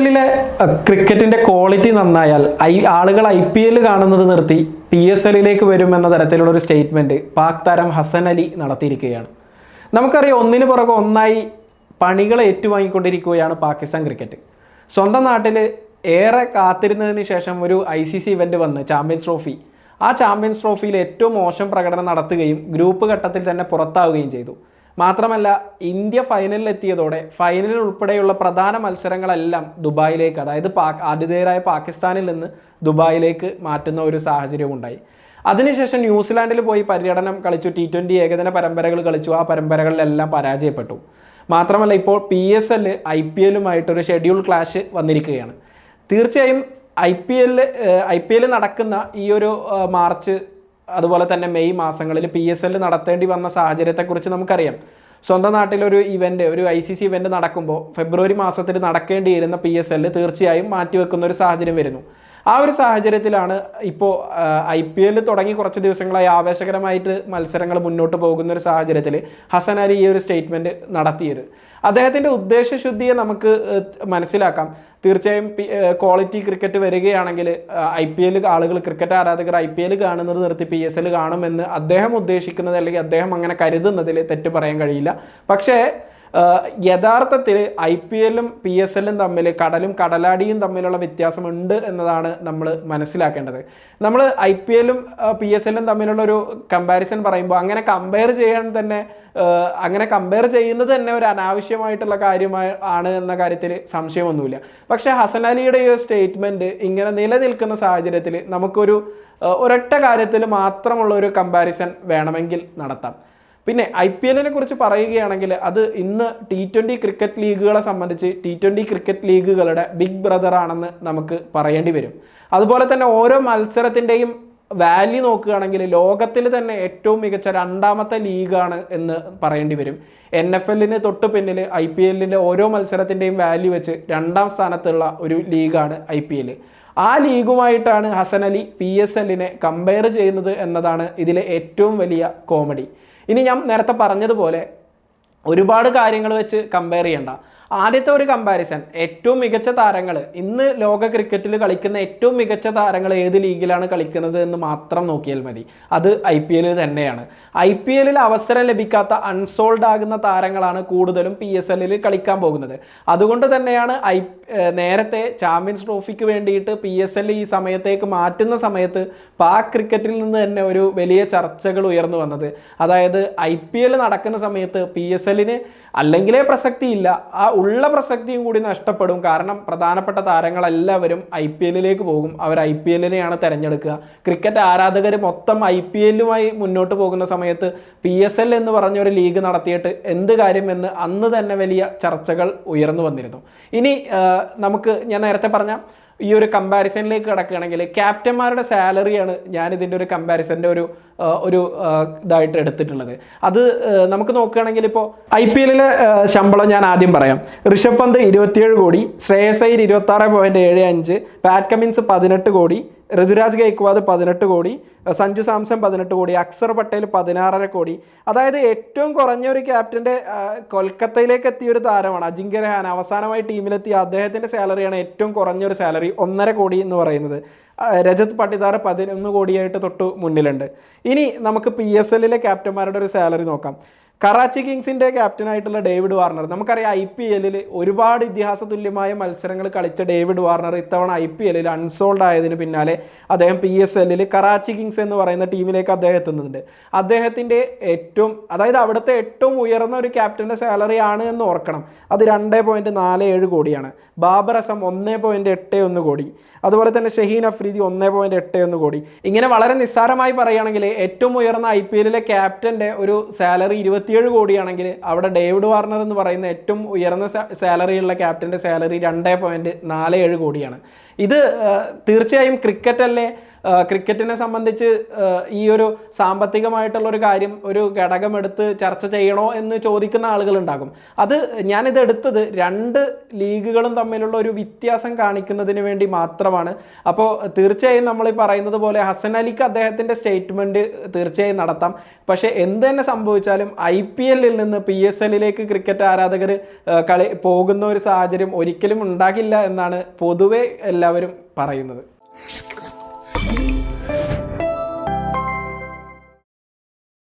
എല്ലിലെ ക്രിക്കറ്റിന്റെ ക്വാളിറ്റി നന്നായാൽ ഐ ആളുകൾ ഐ പി എൽ കാണുന്നത് നിർത്തി പി എസ് എല്ലിലേക്ക് വരും എന്ന തരത്തിലുള്ള ഒരു സ്റ്റേറ്റ്മെന്റ് പാക് താരം ഹസൻ അലി നടത്തിയിരിക്കുകയാണ്. നമുക്കറിയാം ഒന്നിനു പുറകെ ഒന്നായി പണികൾ ഏറ്റുവാങ്ങിക്കൊണ്ടിരിക്കുകയാണ് പാകിസ്ഥാൻ ക്രിക്കറ്റ് സ്വന്തം നാട്ടിൽ ഏറെ കാത്തിരുന്നതിന് ശേഷം ഒരു ഐ സി സി ഇവന്റ് വന്ന് ചാമ്പ്യൻസ് ട്രോഫി ആ ചാമ്പ്യൻസ് ട്രോഫിയിൽ ഏറ്റവും മോശം പ്രകടനം നടത്തുകയും ഗ്രൂപ്പ് ഘട്ടത്തിൽ തന്നെ പുറത്താവുകയും ചെയ്തു. മാത്രമല്ല ഇന്ത്യ ഫൈനലിൽ എത്തിയതോടെ ഫൈനലിൽ ഉൾപ്പെടെയുള്ള പ്രധാന മത്സരങ്ങളെല്ലാം ദുബായിലേക്ക് അതായത് പാക് ആതിഥേയരായ പാകിസ്ഥാനിൽ നിന്ന് ദുബായിലേക്ക് മാറ്റുന്ന ഒരു സാഹചര്യവും ഉണ്ടായി. അതിനുശേഷം ന്യൂസിലാൻഡിൽ പോയി പര്യടനം കളിച്ചു ടി ട്വന്റി ഏകദിന പരമ്പരകൾ കളിച്ചു ആ പരമ്പരകളിലെല്ലാം പരാജയപ്പെട്ടു. മാത്രമല്ല ഇപ്പോൾ P S L I P എല്ലുമായിട്ടൊരു schedule clash വന്നിരിക്കുകയാണ്. തീർച്ചയായും ഐ പി എല്ലിൽ ഐ പി എല്ല് നടക്കുന്ന ഈ ഒരു മാർച്ച് അതുപോലെ തന്നെ മെയ് മാസങ്ങളിൽ പി എസ് എൽ നടത്തേണ്ടി വന്ന സാഹചര്യത്തെക്കുറിച്ച് നമുക്കറിയാം. സ്വന്തം നാട്ടിലൊരു ഇവന്റ് ഒരു ഐ സി സി ഇവന്റ് നടക്കുമ്പോൾ ഫെബ്രുവരി മാസത്തിൽ നടക്കേണ്ടിയിരുന്ന പി എസ് എൽ തീർച്ചയായും മാറ്റിവെക്കുന്ന ഒരു സാഹചര്യം വരുന്നു. ആ ഒരു സാഹചര്യത്തിലാണ് ഇപ്പോൾ ഐ പി എൽ തുടങ്ങി കുറച്ച് ദിവസങ്ങളായി ആവേശകരമായിട്ട് മത്സരങ്ങൾ മുന്നോട്ട് പോകുന്ന ഒരു സാഹചര്യത്തിൽ ഹസൻ അലി ഈ ഒരു സ്റ്റേറ്റ്മെന്റ് നടത്തിയത്. അദ്ദേഹത്തിന്റെ ഉദ്ദേശശുദ്ധിയെ നമുക്ക് മനസ്സിലാക്കാം. തീർച്ചയായും ക്വാളിറ്റി ക്രിക്കറ്റ് വരികയാണെങ്കിൽ ഐ പി എൽ ആളുകൾ ക്രിക്കറ്റ് ആരാധകർ ഐ പി എൽ കാണുന്നത് നിർത്തി പി എസ് എൽ കാണുമെന്ന് അദ്ദേഹം ഉദ്ദേശിക്കുന്നത് അല്ലെങ്കിൽ അദ്ദേഹം അങ്ങനെ കരുതുന്നതിൽ തെറ്റ് പറയാൻ കഴിയില്ല. പക്ഷേ യഥാർത്ഥത്തിൽ ഐ പി എല്ലും പി എസ് എല്ലും തമ്മിൽ കടലും കടലാടിയും തമ്മിലുള്ള വ്യത്യാസമുണ്ട് എന്നതാണ് നമ്മൾ മനസ്സിലാക്കേണ്ടത്. നമ്മൾ ഐ പി എല്ലും പി എസ് എല്ലും തമ്മിലുള്ള ഒരു കമ്പാരിസൺ പറയുമ്പോൾ അങ്ങനെ കമ്പയർ ചെയ്യാൻ തന്നെ അങ്ങനെ കമ്പയർ ചെയ്യുന്നത് തന്നെ ഒരു അനാവശ്യമായിട്ടുള്ള കാര്യമായി ആണ് എന്ന കാര്യത്തിൽ സംശയമൊന്നുമില്ല. പക്ഷേ ഹസൻ അലിയുടെ ഈ സ്റ്റേറ്റ്മെന്റ് ഇങ്ങനെ നിലനിൽക്കുന്ന സാഹചര്യത്തിൽ നമുക്കൊരു ഒരൊറ്റ കാര്യത്തിൽ മാത്രമുള്ള ഒരു കമ്പാരിസൺ വേണമെങ്കിൽ നടത്താം. പിന്നെ ഐ പി എല്ലിനെ കുറിച്ച് പറയുകയാണെങ്കിൽ അത് ഇന്ന് ടി ട്വന്റി ക്രിക്കറ്റ് ലീഗുകളെ സംബന്ധിച്ച് ടി ട്വന്റി ക്രിക്കറ്റ് ലീഗുകളുടെ ബിഗ് ബ്രദർ ആണെന്ന് നമുക്ക് പറയേണ്ടി വരും. അതുപോലെ തന്നെ ഓരോ മത്സരത്തിന്റെയും വാല്യൂ നോക്കുകയാണെങ്കിൽ ലോകത്തിൽ തന്നെ ഏറ്റവും മികച്ച രണ്ടാമത്തെ ലീഗാണ് എന്ന് പറയേണ്ടി വരും. എൻ എഫ് എല്ലിന് തൊട്ട് പിന്നിൽ ഐ പി എല്ലിന്റെ ഓരോ മത്സരത്തിന്റെയും വാല്യൂ വെച്ച് രണ്ടാം സ്ഥാനത്തുള്ള ഒരു ലീഗാണ് ഐ പി എൽ ആ ലീഗുമായിട്ടാണ് ഹസൻ അലി പി എസ് എല്ലിനെ കമ്പയർ ചെയ്യുന്നത് എന്നതാണ് ഇതിലെ ഏറ്റവും വലിയ കോമഡി ഇനി ഞാൻ നേരത്തെ പറഞ്ഞതുപോലെ ഒരുപാട് കാര്യങ്ങൾ വെച്ച് കമ്പയർ ചെയ്യണ്ട. ആദ്യത്തെ ഒരു കമ്പാരിസൺ ഏറ്റവും മികച്ച താരങ്ങൾ ഇന്ന് ലോക ക്രിക്കറ്റിൽ കളിക്കുന്ന ഏറ്റവും മികച്ച താരങ്ങൾ ഏത് ലീഗിലാണ് കളിക്കുന്നത് എന്ന് മാത്രം നോക്കിയാൽ മതി. അത് ഐ പി എല്ലിൽ തന്നെയാണ്. ഐ പി എല്ലിൽ അവസരം ലഭിക്കാത്ത അൺസോൾഡ് ആകുന്ന താരങ്ങളാണ് കൂടുതലും പി എസ് എല്ലിൽ കളിക്കാൻ പോകുന്നത്. അതുകൊണ്ട് തന്നെയാണ് ഐ നേരത്തെ ചാമ്പ്യൻസ് ട്രോഫിക്ക് വേണ്ടിയിട്ട് പി എസ് എൽ ഈ സമയത്തേക്ക് മാറ്റുന്ന സമയത്ത് പാക് ക്രിക്കറ്റിൽ നിന്ന് തന്നെ ഒരു വലിയ ചർച്ചകൾ ഉയർന്നു വന്നത്. അതായത് ഐ പി എൽ നടക്കുന്ന സമയത്ത് പി എസ് എല്ലിന് അല്ലെങ്കിലേ പ്രസക്തിയില്ല. ആ ഉള്ള പ്രസക്തിയും കൂടി നഷ്ടപ്പെടും. കാരണം പ്രധാനപ്പെട്ട താരങ്ങളെല്ലാവരും ഐ പി എല്ലിലേക്ക് പോകും. അവർ ഐ പി എല്ലിനെയാണ് തിരഞ്ഞെടുക്കുക. ക്രിക്കറ്റ് ആരാധകർ മൊത്തം ഐ പി എല്ലുമായി മുന്നോട്ട് പോകുന്ന സമയത്ത് പി എസ് എൽ എന്ന് പറഞ്ഞൊരു ലീഗ് നടത്തിയിട്ട് എന്ത് കാര്യം എന്ന് അന്ന് തന്നെ വലിയ ചർച്ചകൾ ഉയർന്നു വന്നിരുന്നു. ഇനി നമുക്ക് ഞാൻ നേരത്തെ പറഞ്ഞ ഈ ഒരു കമ്പാരിസണിലേക്ക് കിടക്കുകയാണെങ്കിൽ ക്യാപ്റ്റന്മാരുടെ സാലറിയാണ് ഞാൻ ഇതിന്റെ ഒരു കമ്പാരിസന്റെ ഒരു ഒരു ഇതായിട്ട് എടുത്തിട്ടുള്ളത്. അത് നമുക്ക് നോക്കുകയാണെങ്കിൽ ഇപ്പോൾ ഐ പി എല്ലിലെ ശമ്പളം ഞാൻ ആദ്യം പറയാം. ഋഷഭ് പന്ത് ഇരുപത്തിയേഴ് കോടി ശ്രേയസ് അയ്യർ ഇരുപത്തി ആറ് പോയിന്റ് ഏഴ് അഞ്ച് പാറ്റ് കമിൻസ് പതിനെട്ട് കോടി ഋതുരാജ് ഗൈക്വാദ് പതിനെട്ട് കോടി സഞ്ജു സാംസൺ പതിനെട്ട് കോടി അക്സർ പട്ടേൽ പതിനാറര കോടി. അതായത് ഏറ്റവും കുറഞ്ഞ ഒരു ക്യാപ്റ്റന്റെ കൊൽക്കത്തയിലേക്ക് എത്തിയ ഒരു താരമാണ് അജിങ്ക്യ രഹാൻ അവസാനമായി ടീമിലെത്തിയ അദ്ദേഹത്തിന്റെ സാലറിയാണ് ഏറ്റവും കുറഞ്ഞ ഒരു സാലറി ഒന്നര കോടി എന്ന് പറയുന്നത്. രജത് പട്ടിദാർ പതിനൊന്ന് കോടിയായിട്ട് തൊട്ട് മുന്നിലുണ്ട്. ഇനി നമുക്ക് പി എസ് എല്ലിലെ ക്യാപ്റ്റന്മാരുടെ ഒരു സാലറി നോക്കാം. കറാച്ചി കിങ്സിന്റെ ക്യാപ്റ്റനായിട്ടുള്ള ഡേവിഡ് വാർണർ. നമുക്കറിയാം ഐ പി എല്ലിൽ ഒരുപാട് ഇതിഹാസ തുല്യമായ മത്സരങ്ങൾ കളിച്ച ഡേവിഡ് വാർണർ ഇത്തവണ ഐ പി എല്ലിൽ അൺസോൾഡ് ആയതിന് പിന്നാലെ അദ്ദേഹം പി എസ് എല്ലിൽ കറാച്ചി കിങ്സ് എന്ന് പറയുന്ന ടീമിലേക്ക് അദ്ദേഹം എത്തുന്നുണ്ട്. അദ്ദേഹത്തിന്റെ ഏറ്റവും അതായത് അവിടുത്തെ ഏറ്റവും ഉയർന്ന ഒരു ക്യാപ്റ്റന്റെ സാലറി ആണ് എന്ന് ഓർക്കണം. അത് രണ്ട് പോയിന്റ് നാല് ഏഴ് കോടിയാണ്. ബാബർ അസം ഒന്ന് പോയിന്റ് എട്ട് ഒന്ന് കോടി. അതുപോലെ തന്നെ ഷഹീൻ അഫ്രീദി ഒന്ന് പോയിന്റ് എട്ട് ഒന്ന് കോടി. ഇങ്ങനെ വളരെ നിസ്സാരമായി പറയുകയാണെങ്കിൽ ഏറ്റവും ഉയർന്ന ഐ പി എല്ലിലെ ക്യാപ്റ്റന്റെ ഒരു സാലറി ഇരുപത്തിയേഴ് കോടിയാണെങ്കിൽ അവിടെ ഡേവിഡ് വാർണർ എന്ന് പറയുന്ന ഏറ്റവും ഉയർന്ന സാലറിയുള്ള ക്യാപ്റ്റന്റെ സാലറി രണ്ട് പോയിന്റ് നാല് ഏഴ് കോടിയാണ്. ഇത് തീർച്ചയായും ക്രിക്കറ്റ് അല്ലേ? ക്രിക്കറ്റിനെ സംബന്ധിച്ച് ഈ ഒരു സാമ്പത്തികമായിട്ടുള്ള ഒരു കാര്യം ഒരു ഘടകം എടുത്ത് ചർച്ച ചെയ്യണോ എന്ന് ചോദിക്കുന്ന ആളുകളുണ്ടാകും. അത് ഞാനിത് എടുത്തത് രണ്ട് ലീഗുകളും തമ്മിലുള്ള ഒരു വ്യത്യാസം കാണിക്കുന്നതിന് വേണ്ടി മാത്രമാണ് അപ്പോൾ തീർച്ചയായും നമ്മൾ ഈ പറയുന്നത് പോലെ ഹസൻ അലിക്ക് അദ്ദേഹത്തിന്റെ സ്റ്റേറ്റ്മെന്റ് തീർച്ചയായും നടത്താം. പക്ഷേ എന്ത് തന്നെ സംഭവിച്ചാലും ഐ പി എല്ലിൽ നിന്ന് പി എസ് എല്ലിലേക്ക് ക്രിക്കറ്റ് ആരാധകർ കളി പോകുന്ന ഒരു സാഹചര്യം ഒരിക്കലും ഉണ്ടാകില്ല എന്നാണ് പൊതുവെ എല്ലാവരും പറയുന്നത്.